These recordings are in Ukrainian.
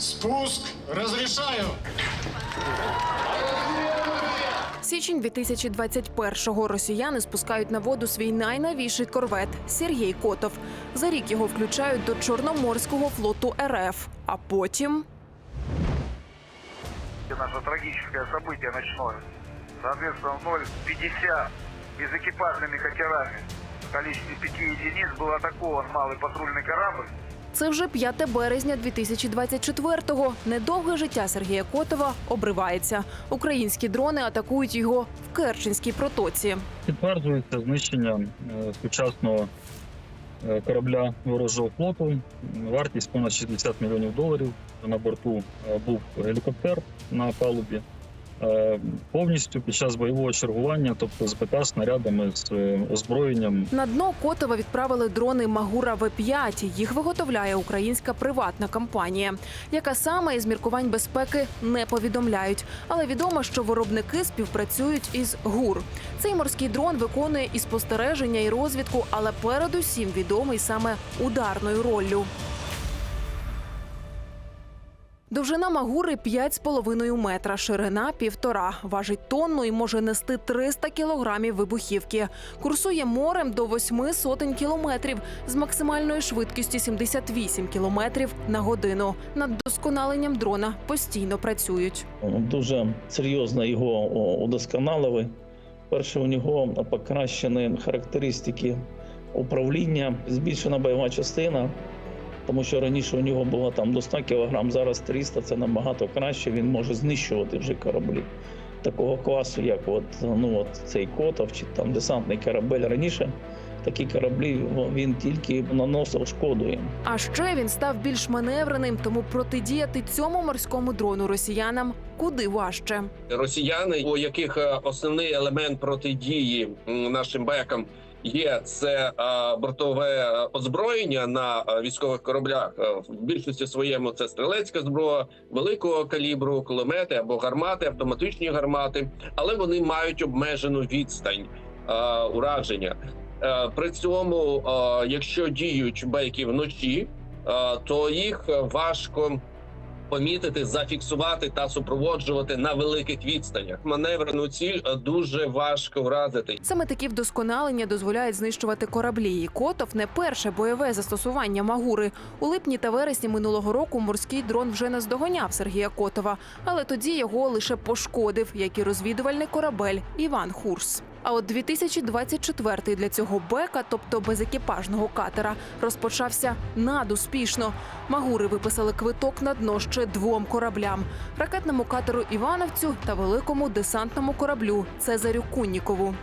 Спуск разрешаю. Січень 2021-го росіяни спускають на воду свій найновіший корвет Сергій Котов. За рік його включають до Чорноморського флоту РФ. А потім наше трагическое событие ночное. Соответственно, 0,50 безэкипажными катерами в количестве пяти единиц был атакован малый патрульный корабль. це вже 5 березня 2024-го. Недовге життя Сергія Котова обривається. Українські дрони атакують його в Керченській протоці. Підтверджується знищення е, сучасного е, корабля ворожого флоту. Вартість понад 60 мільйонів доларів. На борту е, був гелікоптер на палубі. Е, Повністю під час бойового чергування, тобто з БК, снарядами, з е, озброєнням, На дно Котова відправили дрони Магура В5. Їх виготовляє українська приватна компанія, яка саме із міркувань безпеки не повідомляють. Але відомо, що виробники співпрацюють із ГУР. Цей морський дрон виконує і спостереження, і розвідку, але передусім відомий саме ударною роллю. Довжина Магури 5,5 метра, ширина півтора. Важить тонну і може нести 300 кілограмів вибухівки. Курсує морем до восьми сотень кілометрів з максимальною швидкістю 78 кілометрів на годину. Над досконаленням дрона постійно працюють. дуже серйозно його удосконалили. Перше, у нього покращені характеристики управління, збільшена бойова частина, тому що раніше у нього було там до 100 кг, зараз 300 це набагато краще. Він може знищувати вже кораблі такого класу, як от, ну, от цей Котов чи там десантний корабель. Раніше такі кораблі він тільки наносив шкоду їм. А ще він став більш маневреним, тому протидіяти цьому морському дрону росіянам куди важче. росіяни, у яких е, основний елемент протидії нашим бекам є це бортове озброєння на військових кораблях. Е, В більшості своєму це стрілецька зброя великого калібру, кулемети або гармати, автоматичні гармати, але вони мають обмежену відстань ураження. Е, При цьому, е, якщо діють бейки вночі, то їх важко помітити, зафіксувати та супроводжувати на великих відстанях. Маневрену ціль е, дуже важко вразити. Саме такі вдосконалення дозволяють знищувати кораблі. І Котов не перше бойове застосування Магури. У липні та вересні минулого року морський дрон вже наздоганяв Сергія Котова, але тоді його лише пошкодив, як і розвідувальний корабель Іван Хурс. А от 2024 для цього бека, тобто безекіпажного катера, розпочався надуспішно. Магури виписали квиток на дно ще двом кораблям: ракетному катеру Івановцю та великому десантному кораблю Цезарю Куннікову.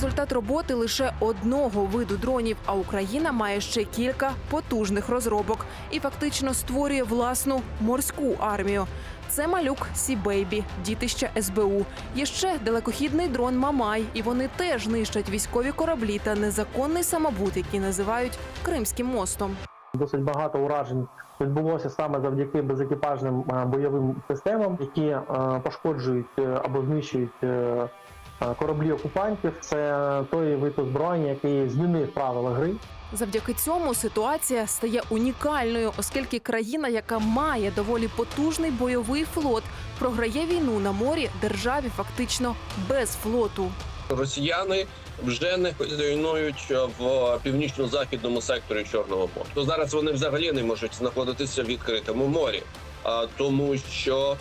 Результат роботи лише одного виду дронів. А Україна має ще кілька потужних розробок і фактично створює власну морську армію. Це малюк Сі Бейбі, дітище СБУ. Є ще далекохідний дрон Мамай, і вони теж нищать військові кораблі та незаконний самобут, який називають Кримським мостом. Досить багато уражень відбулося саме завдяки безекіпажним е, бойовим системам, які е, пошкоджують е, або знищують кораблі окупантів. Це той вид озброєння, який змінив правила гри. Завдяки цьому ситуація стає унікальною, оскільки країна, яка має доволі потужний бойовий флот, програє війну на морі державі фактично без флоту. Росіяни вже не хазяйнують в північно-західному секторі Чорного моря. То зараз вони взагалі не можуть знаходитися в відкритому морі, а тому що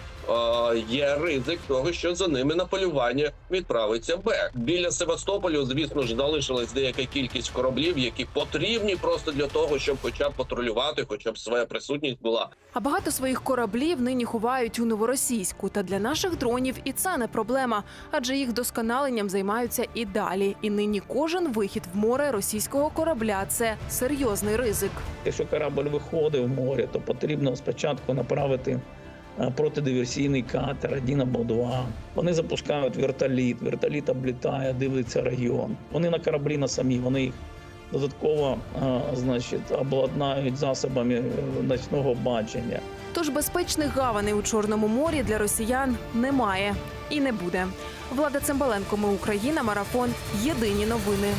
є ризик того, що за ними на полювання відправиться БЕК. Біля Севастополю, звісно ж, залишилась деяка кількість кораблів, які потрібні просто для того, щоб хоча б патрулювати, хоча б своя присутність була. А багато своїх кораблів нині ховають у новоросійську. Та для наших дронів і це не проблема, адже їх досконаленням займаються і далі. І нині кожен вихід в море російського корабля це серйозний ризик. Якщо корабль виходить в море, то потрібно спочатку направити протидиверсійний катер один або два. Вони запускають вертоліт, вертоліт облітає, дивиться район. Вони на кораблі на самі, вони їх додатково е, значить, обладнають засобами е, ночного бачення. Тож безпечних гаваней у Чорному морі для росіян немає і не буде. Влада Цимбаленко, ми Україна, марафон. Єдині новини.